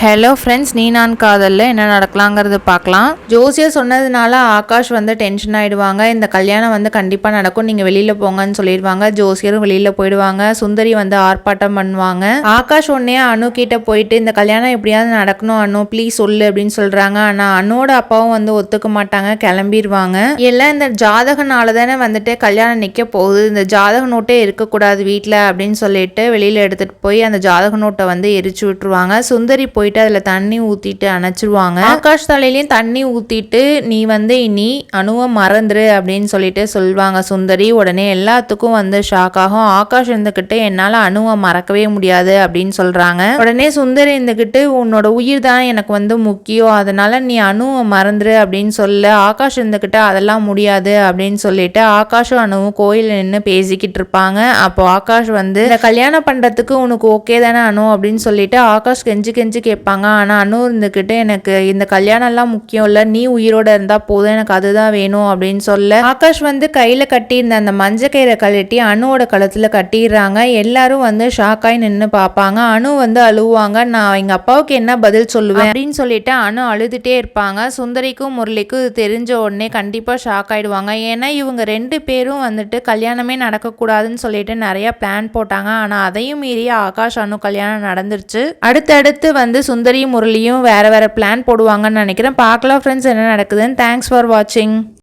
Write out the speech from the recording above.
Hello friends நீ நான் காதலில் என்ன நடக்கலாங்கிறது பார்க்கலாம். ஜோசியர் சொன்னதுனால ஆகாஷ் வந்து டென்ஷன் ஆகிடுவாங்க இந்த கல்யாணம் வந்து கண்டிப்பாக நடக்கும். நீங்கள் வெளியில் போங்கன்னு சொல்லிடுவாங்க. ஜோசியரும் வெளியில் போயிடுவாங்க. சுந்தரி வந்து ஆர்ப்பாட்டம் பண்ணுவாங்க. ஆகாஷ் ஒன்னே அணு கிட்ட போயிட்டு இந்த கல்யாணம் எப்படியாவது நடக்கணும் அனு ப்ளீஸ் சொல்லு அப்படின்னு சொல்கிறாங்க ஆனால் அண்ணோட அப்பாவும் வந்து ஒத்துக்க மாட்டாங்க. கிளம்பிடுவாங்க. எல்லாம் இந்த ஜாதகனால தானே வந்துட்டு கல்யாணம் நிற்க போகுது. இந்த ஜாதக நோட்டே இருக்கக்கூடாது வீட்டில் அப்படின்னு சொல்லிட்டு வெளியில் எடுத்துகிட்டு போய் அந்த ஜாதக நோட்டை வந்து எரிச்சு விட்டுருவாங்க. சுந்தரி போய் போயிட்டு அதில் தண்ணி ஊற்றிட்டு அணைச்சிருவாங்க. ஆகாஷ் தலையிலையும் தண்ணி ஊற்றிட்டு நீ வந்து இனி அணுவை மறந்துரு அப்படின்னு சொல்லிட்டு சொல்லுவாங்க சுந்தரி. உடனே எல்லாத்துக்கும் வந்து ஷாக் ஆகும். ஆகாஷ் இருந்துக்கிட்டு என்னால் அணுவை மறக்கவே முடியாது அப்படின்னு சொல்கிறாங்க உடனே சுந்தரி இருந்துக்கிட்டு உன்னோட உயிர் தான் எனக்கு வந்து முக்கியம். அதனால் நீ அணுவை மறந்துரு அப்படின்னு சொல்ல ஆகாஷ் இருந்துக்கிட்டு அதெல்லாம் முடியாது அப்படின்னு சொல்லிட்டு ஆகாஷும் அணுவும் கோயில் நின்று பேசிக்கிட்டு இருப்பாங்க. அப்போ ஆகாஷ் வந்து இந்த கல்யாணம் பண்ணுறதுக்கு உனக்கு ஓகே தானே அணு? அப்படின்னு சொல்லிட்டு ஆகாஷ் கெஞ்சி கெஞ்சி கேட்பாங்க ஆனால் அனு இருந்துக்கிட்டு எனக்கு இந்த கல்யாணம்லாம் முக்கியம் இல்லை. நீ உயிரோட இருந்தால் போதும். எனக்கு அதுதான் வேணும் அப்படின்னு சொல்ல ஆகாஷ் வந்து கையில் கட்டியிருந்த அந்த மஞ்சள் கயிறை கழட்டி அணுவோட கழுத்தில் கட்டிடுறாங்க. எல்லாரும் வந்து ஷாக்காய் நின்று பார்ப்பாங்க. அணு வந்து அழுவாங்க. நான் எங்கள் அப்பாவுக்கு என்ன பதில் சொல்லுவேன் அப்படின்னு சொல்லிட்டு அணு அழுதுகிட்டே இருப்பாங்க. சுந்தரிக்கும் முரளிக்கும் இது தெரிஞ்ச உடனே கண்டிப்பாக ஷாக் ஆகிடுவாங்க ஏன்னா இவங்க ரெண்டு பேரும் வந்துட்டு கல்யாணமே நடக்கக்கூடாதுன்னு சொல்லிட்டு நிறைய பிளான் போட்டாங்க. ஆனால் அதையும் மீறி ஆகாஷ் அணு கல்யாணம் நடந்துருச்சு. அடுத்தடுத்து வந்து சுந்தரியும் முரளியும் வேறு வேறு பிளான் போடுவாங்கன்னு நினைக்கிறேன். பார்க்கலாம் ஃப்ரெண்ட்ஸ் என்ன நடக்குதுன்னு. தேங்க்ஸ் ஃபார் வாட்சிங்